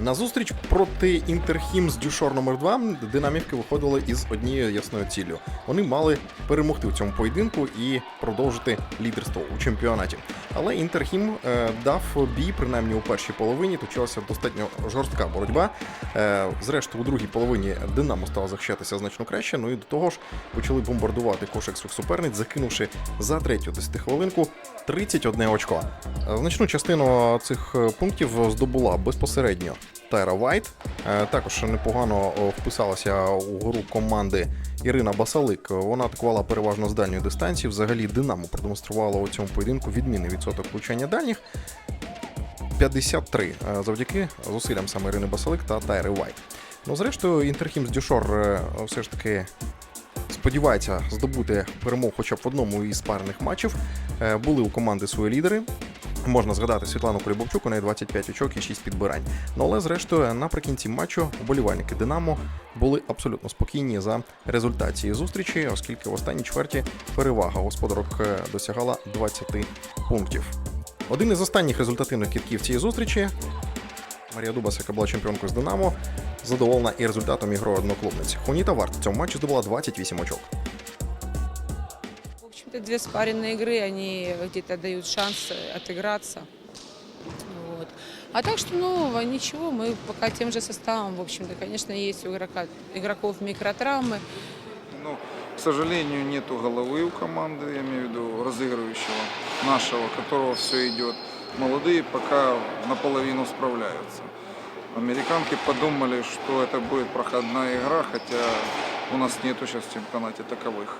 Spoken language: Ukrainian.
На зустріч проти Інтерхім з Дюшор номер 2 динамівки виходили із однією ясною ціллю. Вони мали перемогти у цьому поєдинку і продовжити лідерство у чемпіонаті. Але Інтерхім е, дав бій, принаймні у першій половині. Точилася достатньо жорстка боротьба. Е, зрештою, у другій половині Динамо стало захищатися значно краще. Ну і до того ж почали бомбардувати кошик своїх суперниць, закинувши за третю десятихвилинку 31 очко. Значну частину цих е, пунктів здобула безпосередньо Тайра Вайт. Е, Також непогано вписалася у гру команди Ірина Басалик. Вона атакувала переважно з дальньої дистанції. Взагалі Динамо продемонструвало у цьому поєдинку відмінний відсоток влучання дальніх. 53 е, завдяки зусиллям саме Ірини Басалик та Тайри Вайт. Ну, зрештою, Інтерхім з Дюшор е, все ж таки сподівається здобути перемогу хоча б в одному із парних матчів. Е, Були у команди свої лідери. Можна згадати Світлану Колібовчук, у неї 25 очок і 6 підбирань. Ну але зрештою, наприкінці матчу вболівальники Динамо були абсолютно спокійні за результат цієї зустрічі, оскільки в останній чверті перевага господарок е, досягала 20 пунктів. Один із останніх результативних кітків цієї зустрічі Марія Дубас, яка була чемпіонкою з Динамо, задоволена і результатом ігрової одноклубниці. Хуніта Варт в цьому матчі здобула 28 очок. Общем-то, две спаренные игры, они где-то дают шанс отыграться. Вот. А так что, ну, ничего, мы пока тем же составом, в общем-то, конечно, есть у игрока, игроков микротравмы. Ну, к сожалению, нету головы у команды, я имею в виду разыгрывающего нашего, которого все идет. Молодые пока наполовину справляются. Американки подумали, что это будет проходная игра, хотя у нас нету сейчас в чемпионате таковых.